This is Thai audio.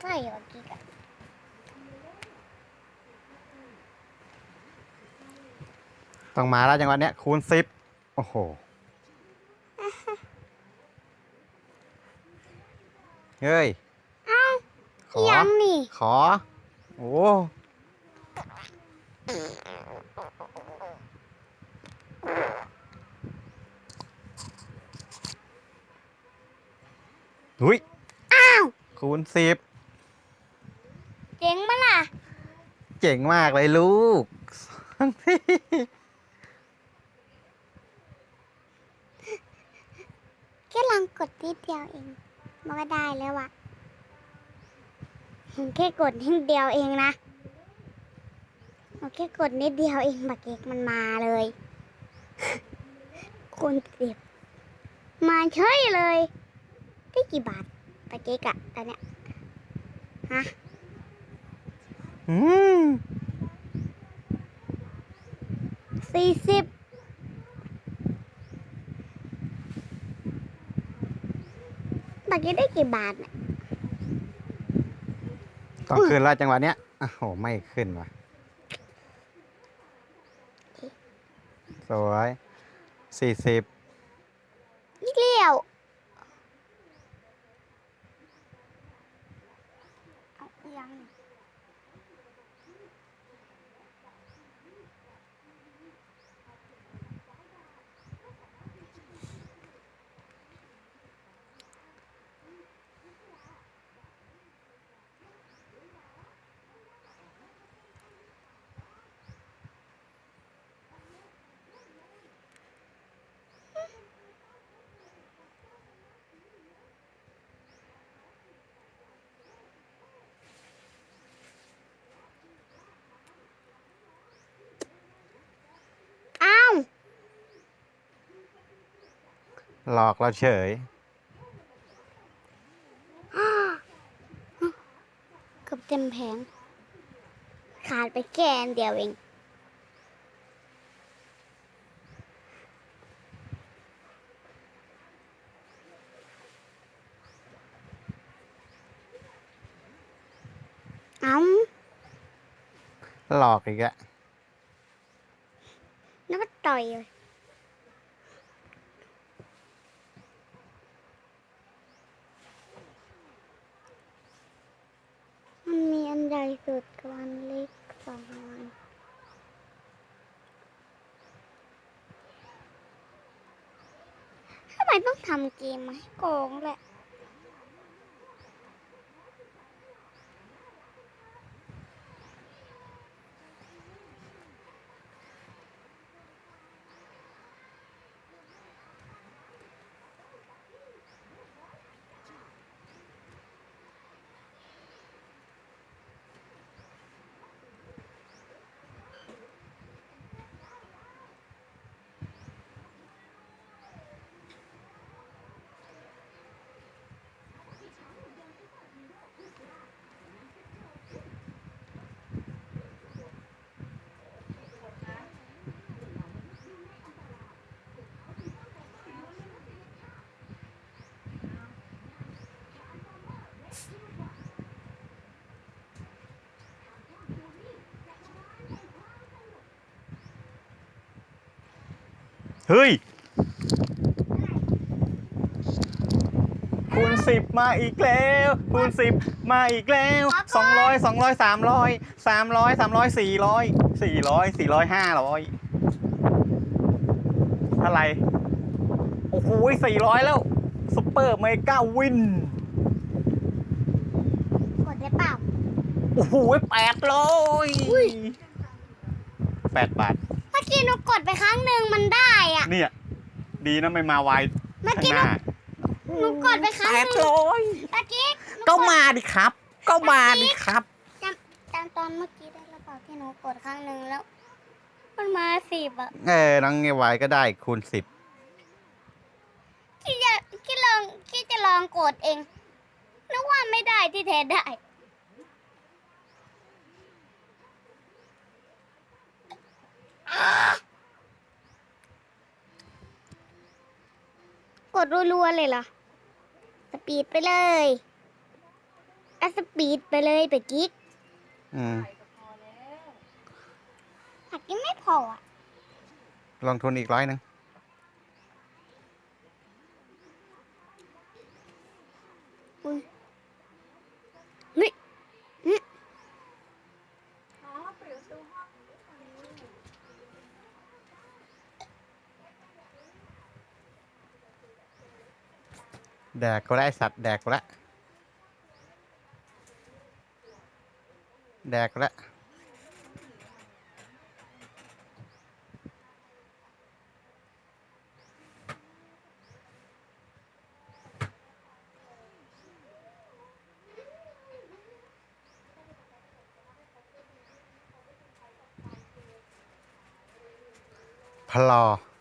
ใช่เหรอกิ๊กอะต้องมาแล้วจังหวะเนี้ยคูณสิบโอ้โห เฮ้ย เอ้าขอ ยังนี่ขอ โอ้ หุยอ้าว คูณสิบ เจ๋งปะล่ะ เจ๋งมากเลยลูก แค่ลองกดนิดเดียวเอง มันก็ได้แล้วอะแค่กดนิดเดียวเองนะเอาแค่กดนิดเดียวเองบักเก็กมันมาเลยคุณเจ็บ มาเฉยเลย ได้กี่บาทบักเก็กอะตอนเนี้ยฮะ สี่สิบบักเก็กได้กี่บาทเนี่ยต้องขึ้นแล้วจังหวะเนี้ยโอ้โห ไม่ขึ้นว่ะ สวยสี่สิบอีกเลี้ยวเอายัง อ้าว หลอกเราเฉย เกือบเต็มแผง ขาดไปแค่อันเดียวเอง เอ้าหลอกอีกอะแล้วก็ต่อยเลยมันมีอันใหญ่สุ ดกวันเล็กสองอันทำไมต้องทำเกมมาให้โกงแหละ เฮ้ย คูณสิบมาอีกแล้ว คูณสิบมาอีกแล้วสองร้อยสองร้อยสามร้อยสามร้อยสามร้อยสี่ร้อยสี่ร้อยสี่ร้อยห้าร้อยอะไร โอ้โหสี่ร้อยแล้วซุปเปอร์เมกาวินกดได้เปล่า โอ้โหแปดร้อยแปดบาทเมื่ อกี้หนูกดไปครั้งหนึ่งมันได้อะ เนี่ย ดีนะไม่มาไวเมื่อข้างกี้หหนูน้า หนูกดไปครั้งแปหดนึ่งร้อยเมื่อกี้หนูก็กดมาดิครับ ก็มาดิครับ จำจำตอนเมื่อกี้ได้หรือเปล่าที่หนูกดครั้งหนึ่งแล้ว มันมาสิบอะเออน้องเงไวก็ได้คูณสิบคิดจะคิดลองคิดจะลองกดเองนึกว่าไม่ได้ที่แท้ได้ กดรัวๆเลยเหรอ สปีดไปเลยอัสปีดไปเลยไปกิ๊กอืมหักยังไม่พออะลงทุนอีกร้อยหนึ่ง แดกก็ได้สัตว์แดกละแดกละพลอ